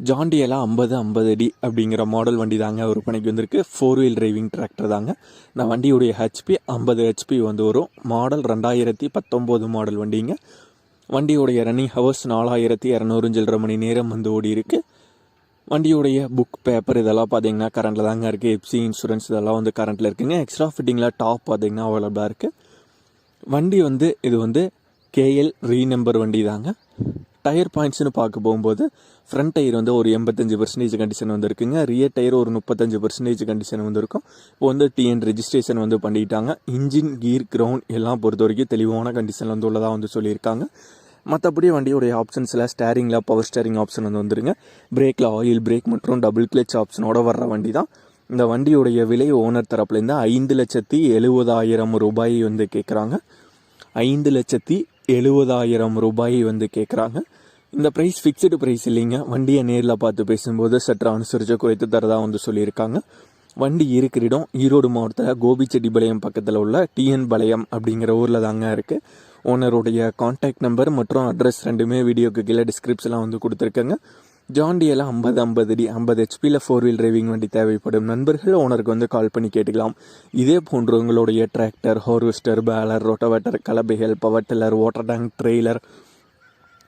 ஜாண்டியெல்லாம் ஐம்பது ஐம்பது அடி அப்படிங்கிற மாடல் வண்டி தாங்க விற்பனைக்கு வந்திருக்கு. ஃபோர் வீல் டிரைவிங் டிராக்டர் தாங்க. இந்த வண்டியுடைய ஹெச்பி ஐம்பது ஹெச்பி வந்து வரும் மாடல் ரெண்டாயிரத்தி பத்தொம்போது மாடல் வண்டிங்க. வண்டியுடைய ரன்னிங் ஹவர்ஸ் நாலாயிரத்தி இரநூறு சில்லரை மணி நேரம் வந்து ஓடி இருக்கு. வண்டியுடைய புக் பேப்பர் இதெல்லாம் பார்த்தீங்கன்னா கரண்ட்டில் தாங்க இருக்குது எப்சி இன்சூரன்ஸ் இதெல்லாம் வந்து கரண்ட்டில் இருக்குங்க. எக்ஸ்ட்ரா ஃபிட்டிங்கில் டாப் பார்த்தீங்கன்னா அவைலபிளாக இருக்குது வண்டி வந்து இது வந்து கேஎல் ரீ நம்பர் வண்டி தாங்க. டயர் பாயிண்ட்ஸ்னு பார்க்க போகும்போது ஃப்ரண்ட் டயர் வந்து ஒரு எண்பத்தஞ்சு பர்சன்டேஜ் கண்டிஷன் வந்துருக்குங்க. ரியர் டயர் ஒரு முப்பத்தஞ்சு பர்சன்டேஜ் கண்டிஷன் வந்திருக்கும். இப்போ வந்து டிஎன் ரெஜிஸ்ட்ரேஷன் வந்து பண்ணிட்டாங்க. இன்ஜின் கீர் கிரவுண்ட் எல்லாம் பொறுத்த வரைக்கும் தெளிவான கண்டிஷனில் வந்து உள்ளதாக வந்து சொல்லியிருக்காங்க. மற்றபடி வண்டியோடைய ஆப்ஷன்ஸில் ஸ்டேரிங்கில் பவர் ஸ்டேரிங் ஆப்ஷன் வந்து வந்துருங்க. பிரேக்கில் ஆயில் பிரேக் மற்றும் டபுள் கிளச் ஆப்ஷனோட வர்ற வண்டி தான் இந்த வண்டியுடைய விலை ஓனர் தரப்புலேருந்து ஐந்து லட்சத்தி எழுபதாயிரம் ரூபாய் வந்து கேட்குறாங்க ஐந்து லட்சத்தி எழுபதாயிரம் ரூபாய் வந்து கேட்குறாங்க இந்த ப்ரைஸ் ஃபிக்ஸ்டு ப்ரைஸ் இல்லைங்க. வண்டியை நேரில் பார்த்து பேசும்போது சற்று அனுசரித்து குறைத்து தரதாக வந்து சொல்லியிருக்காங்க. வண்டி இருக்கிற இடம் ஈரோடு மாவட்டத்தில் கோபிச்செட்டிப்பாளையம் பக்கத்தில் உள்ள டிஎன் பாளையம் அப்படிங்கிற ஊரில் தாங்க இருக்குது ஓனருடைய காண்டாக்ட் நம்பர் மற்றும் அட்ரஸ் ரெண்டுமே வீடியோக்கு கீழே டிஸ்கிரிப்ஷனில் வந்து கொடுத்துருக்கேங்க. ஜாண்டியெல்லாம் ஐம்பது ஐம்பது அடி ஐம்பது ஹெச்பியில் ஃபோர் வீல் டிரைவிங் வண்டி தேவைப்படும். நண்பர்கள் ஓனருக்கு வந்து கால் பண்ணி கேட்டுக்கலாம். இதே போன்று உங்களுடைய tractor harvester baler rotavator கலபைகள் power tiller water tank trailer